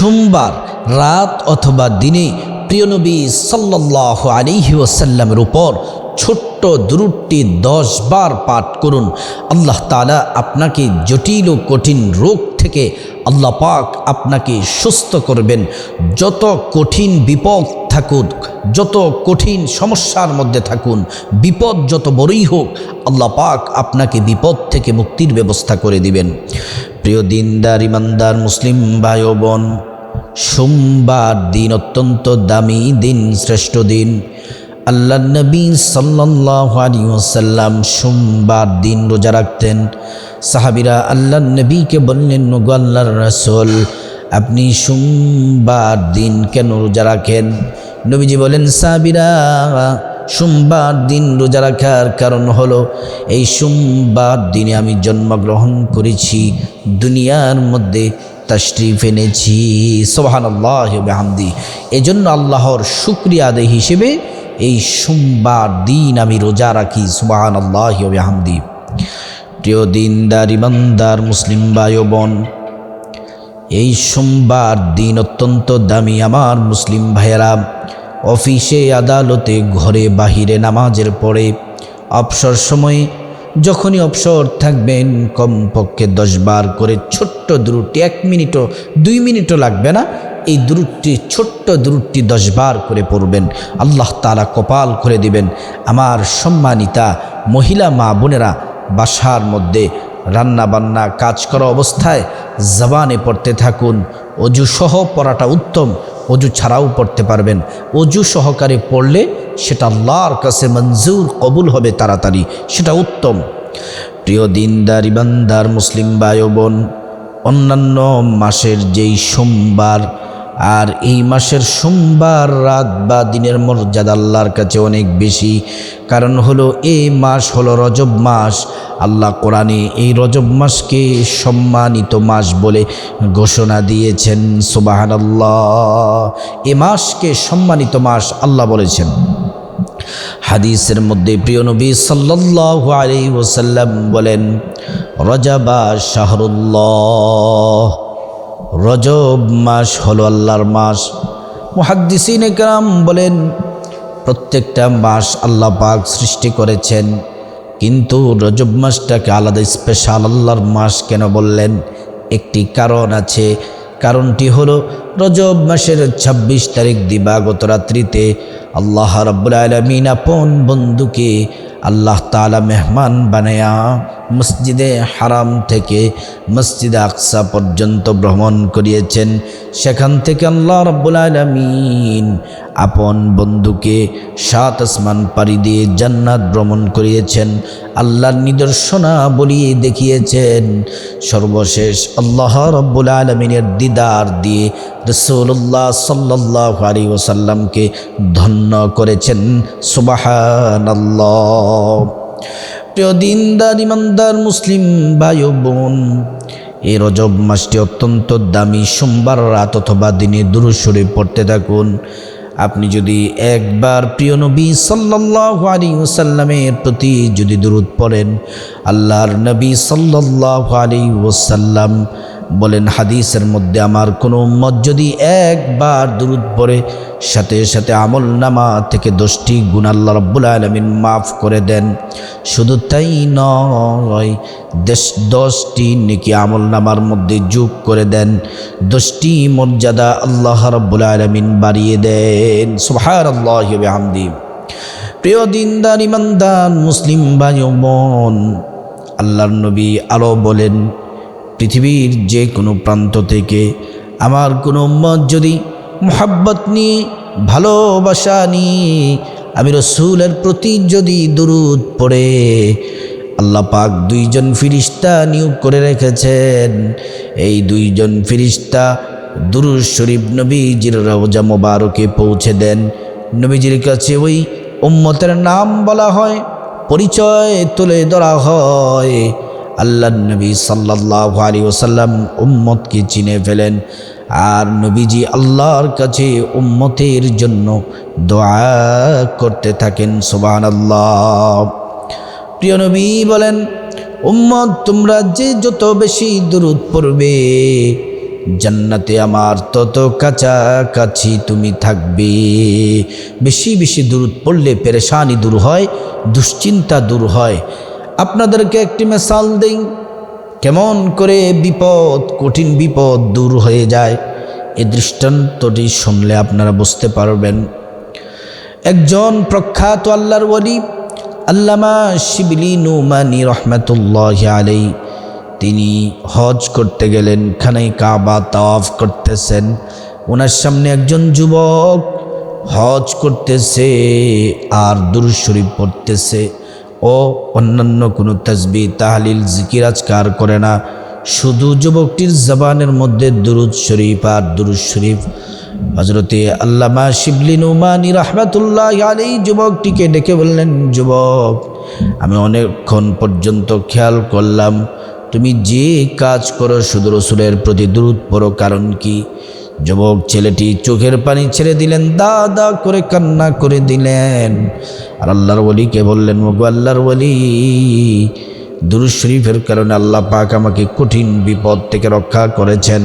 সোমবার রাত অথবা দিনে প্রিয় নবী সাল্লাহ আলিহি ওসাল্লামের উপর ছোট্ট দুরুটটি দশ বার পাঠ করুন। আল্লাহ তালা আপনাকে জটিল ও কঠিন রোগ থেকে আল্লাহ পাক আপনাকে সুস্থ করবেন। যত কঠিন বিপদ থাকুক, যত কঠিন সমস্যার মধ্যে থাকুন, বিপদ যত বড়ই হোক, আল্লাহ পাক আপনাকে বিপদ থেকে মুক্তির ব্যবস্থা করে দিবেন। প্রিয় দিনদার, ইমানদার, মুসলিম ভাই বোন সোমবার দিন, অত্যন্ত দামি দিন, শ্রেষ্ঠ দিন। আল্লাহ নবী সাল্লাহ সোমবার দিন রোজা রাখতেন। সাহাবিরা আল্লাহ নবীকে বললেন নগো আল্লাহর রসুল, আপনি সোমবার দিন কেন রোজা রাখেন? নবীজি বলেন, সাহাবিরা, সোমবার দিন রোজা রাখার কারণ হলো, এই সোমবার দিনে আমি জন্মগ্রহণ করেছি দুনিয়ার মধ্যে তশরিফ এনেছি। সোহান আল্লাহ হামদি এজন্য আল্লাহর শুক্রিয়া আদায় হিসেবে এই সোমবার দিন আমি রোজা রাখি। সুবাহান আল্লাহ হামদি প্রিয় দিনদার, ইমানদার, মুসলিম ভাই ও বোন এই সোমবার দিন অত্যন্ত দামি। আমার মুসলিম ভাইয়েরা, অফিসে, আদালতে, ঘরে, বাহিরে নামাজের পরে, অবসর সময়ে যখনই অবসর থাকবেন, কমপক্ষে দশ বার করে ছোট্ট দূরটি এক মিনিটও, দুই মিনিটও লাগবে না। এই দূরটি ছোট্ট দূরটি দশ বার করে পড়বেন। আল্লাহ তালা কপাল করে দিবেন। আমার সম্মানিতা মহিলা মা বোনেরা, বাসার মধ্যে রান্না বান্না কাজ করা অবস্থায় জবানে পড়তে থাকুন। অজুসহ পড়াটা উত্তম। অজু ছাড়াও পড়তে পারবেন। অজু সহকারে পড়লে সেটা আল্লাহর কাছে মঞ্জুর কবুল হবে তাড়াতাড়ি, সেটা উত্তম। প্রিয় দিনদার, ইমানদার, মুসলিম বায়বন অন্যান্য মাসের যেই সোমবার আর এই মাসের সোমবার রাত বা দিনের মর্যাদা আল্লাহর কাছে অনেক বেশি। কারণ হলো এই মাস হলো রজব মাস। আল্লাহ কোরআনে এই রজব মাসকে সম্মানিত মাস বলে ঘোষণা দিয়েছেন। সুবাহান আল্লাহ এ মাসকে সম্মানিত মাস আল্লাহ বলেছেন। হাদিসের মধ্যে প্রিয় নবী সাল্লাহ ওসাল্লাম বলেন, রজাবা শাহরুল্লাহ। রজব মাস হলো আল্লাহর মাস। মুহাদ্দিসিন একরাম বলেন, প্রত্যেকটা মাস আল্লাহ পাক সৃষ্টি করেছেন, কিন্তু রজব মাসটাকে আলাদা স্পেশাল আল্লাহর মাস কেন বললেন? একটি কারণ আছে, কারণটি হলো রজব মাসের ২৬ তারিখ দিবাগত রাত্রিতে আল্লাহ রব্বুল আলমিন আপন বন্ধুকে আল্লাহ তালা মেহমান বানায়া মসজিদে হারাম থেকে মসজিদে আকসা পর্যন্ত ভ্রমণ করিয়েছেন। সেখান থেকে আল্লাহ রব্বুল আলমিন আপন বন্ধুকে সাত আসমান পাড়ি দিয়ে জান্নাত ভ্রমণ করিয়েছেন। আল্লাহর নিদর্শনা বলিয়ে দেখিয়েছেন। সর্বশেষ আল্লাহ রব্বুল আলমিনের দিদার দিয়ে রসুল্লাহ সাল্লাহ আলী ওসাল্লামকে ধন্য করেছেন। সুবাহান প্রিয় ইমানদার, মুসলিম ভাই বোন এই রজব মাসটি অত্যন্ত দামি। সোমবার রাত অথবা দিনে দুরুসরে পড়তে থাকুন। আপনি যদি একবার প্রিয় নবী সাল্লাহ আলী ওসাল্লামের প্রতি যদি দূরত পড়েন, আল্লাহর নবী সাল্লাহ আলী ওসাল্লাম বলেন, হাদিসের মধ্যে আমার কোনো উম্মত যদি একবার দূরত পড়ে, সাথে সাথে আমল নামা থেকে দশটি গুণ আল্লাহ রব্বুল আলমিন মাফ করে দেন। শুধু তাই নয়, দেশ দশটি নাকি আমল নামার মধ্যে যোগ করে দেন। দশটি মর্যাদা আল্লাহ রব্বুল আলমিন বাড়িয়ে দেন। সুহার আল্লাহ হামদি প্রিয় দিনদার ইমানদার মুসলিম ভাই বোন, আল্লাহর নবী আরও বলেন পৃথিবীর যে কোনো প্রান্ত থেকে আমার কোনো মত যদি মোহাব্বত নিয়ে, ভালোবাসা নিয়ে আমি রসুলের প্রতি যদি দুরুদ পড়ে, আল্লাহ পাক দুইজন ফিরিস্তা নিয়োগ করে রেখেছেন। এই দুইজন ফিরিস্তা দুরুদ শরীফ নবীজির রোজা মোবারকে পৌঁছে দেন। নবীজির কাছে ওই উম্মতের নাম বলা হয়, পরিচয় তুলে ধরা হয়। আল্লাহ নবী সাল্লাহ আলী ওসাল্লাম উম্মতকে চিনে ফেলেন। আর নবীজি আল্লাহর কাছে উম্মতের জন্য দোয়া করতে থাকেন সুবান আল্লাহ প্রিয় নবী বলেন, উম্মত, তোমরা যে যত বেশি দূরত পড়বে, জান্নাতে আমার তত কাছাকাছি তুমি থাকবে। বেশি বেশি দূরত পড়লে পেরেশানি দূর হয়, দুশ্চিন্তা দূর হয়। আপনাদেরকে একটি মেসাল দেই। কেমন করে বিপদ, কঠিন বিপদ দূর হয়ে যায় এই দৃষ্টান্তটি শুনলে আপনারা বুঝতে পারবেন। একজন প্রখ্যাত আল্লাহর ওলি, আল্লামা শিবলি নুমানি রহমতুল্লাহ আলাই তিনি হজ করতে গেলেন খানাই কাবা তাওয়াফ করতেছেন। ওনার সামনে একজন যুবক হজ করতেছে আর দুরুদ শরীফ পড়তেছে। ও অন্যান্য কোনো তসবি, তাহলিল, জিকির আজকার করে না। শুধু যুবকটির জবানের মধ্যে দুরুদ শরীফ আর দুরুদ শরীফ। হজরতে আল্লামা শিবলিন উমানি রহমাতুল্লাহ আলী যুবকটিকে ডেকে বললেন, যুবক, আমি অনেকক্ষণ পর্যন্ত খেয়াল করলাম। তুমি যে কাজ করো শুধু রসুলের প্রতি দূরত পড়ো, কারণ কি? যুবক ছেলেটি চোখের পানি ছেড়ে দিলেন, দা দা করে কান্না করে দিলেন। আর আল্লাহর ওলিকে বললেন মগু আল্লাহর ওলি, দুরুদ শরীফের কারণে আল্লাহ পাক আমাকে কঠিন বিপদ থেকে রক্ষা করেছেন।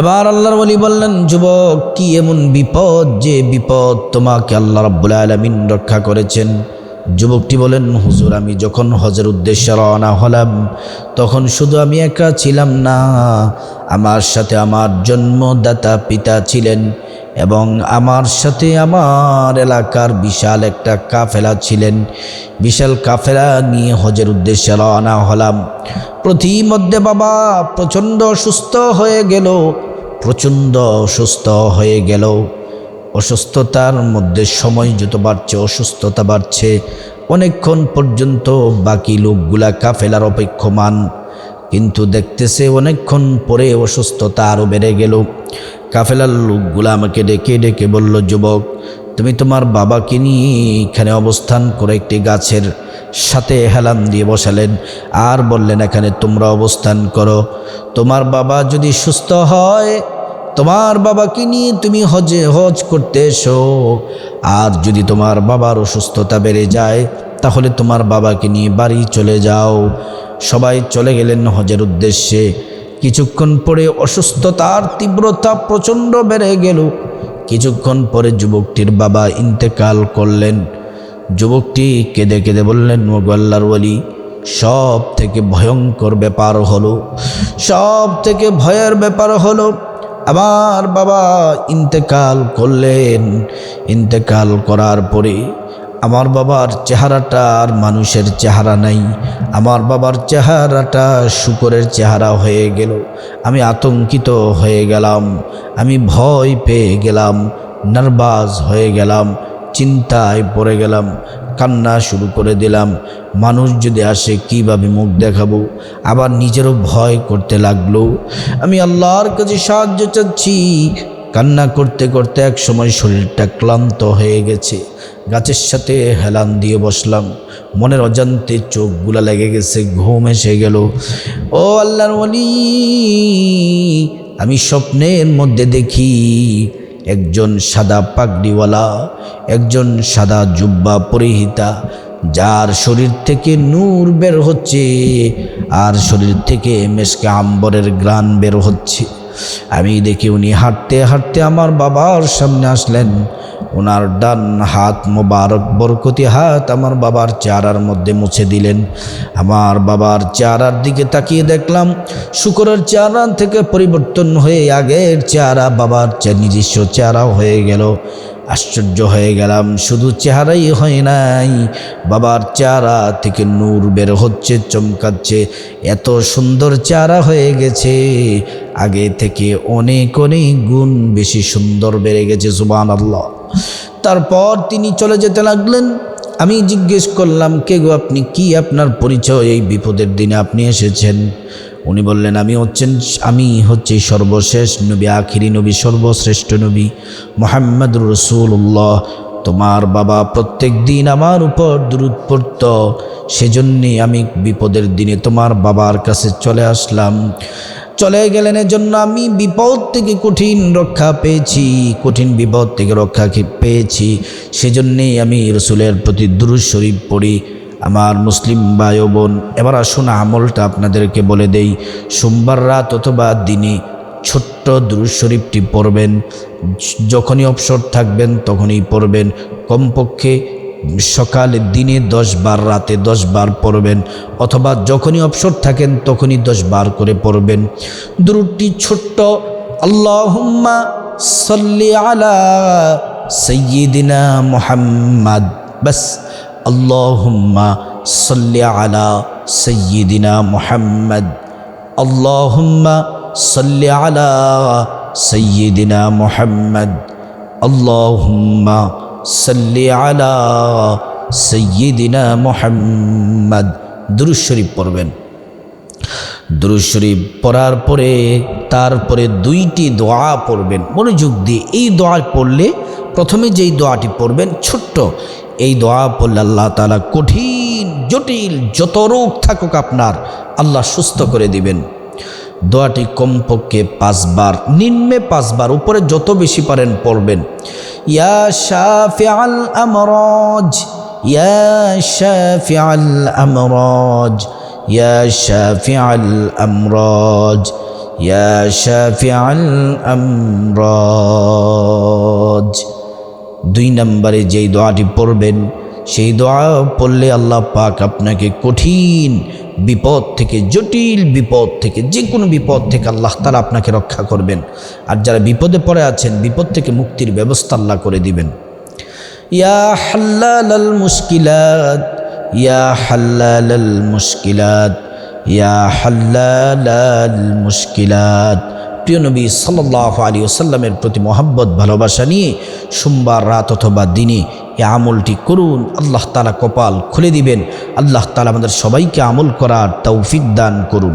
এবার আল্লাহর বলি বললেন, যুবক, কি এমন বিপদ যে বিপদ তোমাকে আল্লাহ রাব্বুল আলমিন রক্ষা করেছেন? যুবকটি বলেন, হুজুর, আমি যখন হজের উদ্দেশ্যে রওনা হলাম, তখন শুধু আমি একা ছিলাম না। আমার সাথে আমার জন্মদাতা পিতা ছিলেন এবং আমার সাথে আমার এলাকার বিশাল একটা কাফেলা ছিলেন। বিশাল কাফেলা নিয়ে হজের উদ্দেশ্যে রওনা হলাম। প্রতিমধ্যে বাবা প্রচণ্ড সুস্থ হয়ে গেল, প্রচণ্ড সুস্থ হয়ে গেল। অসুস্থতার মধ্যে সময় যত বাড়ছে, অসুস্থতা বাড়ছে, অনেকক্ষণ পর্যন্ত বাকি লোকগুলা কাফেলার অপেক্ষমান। কিন্তু দেখতেছে অনেকক্ষণ পরে অসুস্থতা আরও বেড়ে গেল। কাফেলার লোকগুলা আমাকে ডেকে ডেকে বলল, যুবক, তুমি তোমার বাবাকে নিয়ে এখানে অবস্থান করে একটি গাছের সাথে হেলান দিয়ে বসালেন। আর বললেন, এখানে তোমরা অবস্থান করো। তোমার বাবা যদি সুস্থ হয় তোমার বাবাকে নিয়ে তুমি হজে, হজ করতে এসো। আর যদি তোমার বাবার অসুস্থতা বেড়ে যায়, তাহলে তোমার বাবাকে নিয়ে বাড়ি চলে যাও। সবাই চলে গেলেন হজের উদ্দেশ্যে। কিছুক্ষণ পরে অসুস্থতার তীব্রতা প্রচণ্ড বেড়ে গেল। কিছুক্ষণ পরে যুবকটির বাবা ইন্তেকাল করলেন। যুবকটি কেঁদে কেঁদে বললেন মোগল্লার বলি সব থেকে ভয়ঙ্কর ব্যাপার হলো সব থেকে ভয়ের ব্যাপার হলো আমার বাবা ইন্তেকাল করলেন। ইন্তেকাল করার পরে আমার বাবার চেহারাটা আর মানুষের চেহারা নাই। আমার বাবার চেহারাটা শুকরের চেহারা হয়ে গেল। আমি আতঙ্কিত হয়ে গেলাম। আমি ভয় পেয়ে গেলাম। নার্ভাস হয়ে গেলাম। চিন্তায় পড়ে গেলাম। কান্না শুরু করে দিলাম। মানুষ যদি আসে, কীভাবে মুখ দেখাবো? আবার নিজেরও ভয় করতে লাগল। আমি আল্লাহর কাছে সাহায্য চাচ্ছি। কান্না করতে করতে এক সময় শরীরটা ক্লান্ত হয়ে গেছে। গাছের সাথে হেলান দিয়ে বসলাম। মনের অজান্তে চোখগুলা লেগে গেছে, ঘুম এসে গেল। ও আল্লাহর ওলি, আমি স্বপ্নের মধ্যে দেখি একজন সাদা পাগড়িওয়ালা, একজন সাদা জুব্বা পরিহিতা, যার শরীর থেকে নূর বের হচ্ছে, আর শরীর থেকে মেসকে আম্বরের গ্রান বের হচ্ছে। আমি দেখি উনি হাঁটতে হাঁটতে আমার বাবার সামনে আসলেন। ওনার ডান হাত মোবারক, বরকতি হাত আমার বাবার চেহারার মধ্যে মুছে দিলেন। আমার বাবার চেহারার দিকে তাকিয়ে দেখলাম, শুকরের চেহারা থেকে পরিবর্তন হয়ে আগের চেহারা বাবার নিজস্ব চেহারাও হয়ে গেল। আশ্চর্য হয়ে গেলাম, শুধু চেহারাই হয় নাই, বাবার চেহারা থেকে নূর বের হচ্ছে, চমকাচ্ছে, এত সুন্দর চেহারা হয়ে গেছে। আগে থেকে অনেক অনেক গুণ বেশি সুন্দর বেড়ে গেছে সুবান আল্লাহ তারপর তিনি চলে যেতে লাগলেন। আমি জিজ্ঞেস করলাম, কে গো আপনি? কি আপনার পরিচয় এই বিপদের দিনে আপনি এসেছেন? উনি বললেন, আমি হচ্ছেন, আমি হচ্ছি সর্বশেষ নবী, আখিরি নবী, সর্বশ্রেষ্ঠ নবী মোহাম্মদ রসুল্লাহ তোমার বাবা প্রত্যেক দিন আমার উপর দূরত পড়ত। সেজন্যে আমি বিপদের দিনে তোমার বাবার কাছে চলে আসলাম। চলে গেলেন। এজন্য আমি বিপদ থেকে কঠিন রক্ষা পেয়েছি, কঠিন বিপদ থেকে রক্ষা পেয়েছি। সেজন্যেই আমি রসুলের প্রতি দুরুদ শরীফ পড়ি। আমার মুসলিম ভাই বোন এবার আসুন আমলটা আপনাদেরকে বলে দেই। সোমবার রাত অথবা দিনে ছোট্ট দুরুদ শরীফটি পড়বেন। যখনই অবসর থাকবেন তখনই পড়বেন। কমপক্ষে সকালে দিনে দশ বার, রাতে দশ বার পড়বেন, অথবা যখনই অবসর থাকেন তখনই দশ বার করে পড়বেন। দুরুদটি ছোট্ট, আল্লাহুম্মা সাল্লি আলা সৈয়দিনা মুহাম্মদ বাস আল্লাহুম্মা সাল্লি আলা সৈয়দিনা মুহাম্মদ আল্লাহুম্মা সাল্লি আলা সৈয়দিনা মুহাম্মদ আল্লাহুম্মা সাল্লি আলা মুহাম্মদ। শরীফ পড়বেন। দুরুদ শরীফ পড়ার পরে, তারপরে দুইটি দোয়া পড়বেন। মনোযোগ দিয়ে এই দোয়া পড়লে প্রথমে যেই দোয়াটি পড়বেন, ছোট্ট, এই দোয়া পড়লে আল্লাহ তালা কঠিন, জটিল, যত রোগ থাকুক আপনার, আল্লাহ সুস্থ করে দিবেন। দোয়াটি কমপক্ষে পাঁচবার, নিম্নে পাঁচবার, উপরে যত বেশি পারেন পড়বেন। ইয়া শাফিআল আমরাজ ইয়া শাফিআল আমরাজ ইয়া শাফিআল আমরাজ ইয়া শাফিআল আমরাজ দুই নম্বরে যেই দোয়াটি পড়বেন সেই দোয়া পড়লে আল্লাহ পাক আপনাকে কঠিন বিপদ থেকে, জটিল বিপদ থেকে যে কোনো বিপদ থেকে আল্লাহ তালা আপনাকে রক্ষা করবেন। আর যারা বিপদে পড়ে আছেন, বিপদ থেকে মুক্তির ব্যবস্থা আল্লাহ করে দিবেন। ইয়া হাল্লাল মুশকিলাত, ইয়া হাল্লাল মুশকিলাত, ইয়া হাল্লাল মুশকিলাত। প্রিয় নবী সাল্লাহ আলী ওসাল্লামের প্রতি মহাব্বত, ভালোবাসা নিয়ে সোমবার রাত অথবা দিনে এ আমলটি করুন। আল্লাহ তালা কপাল খুলে দিবেন। আল্লাহ তালা আমাদের সবাইকে আমল করার তৌফিক দান করুন।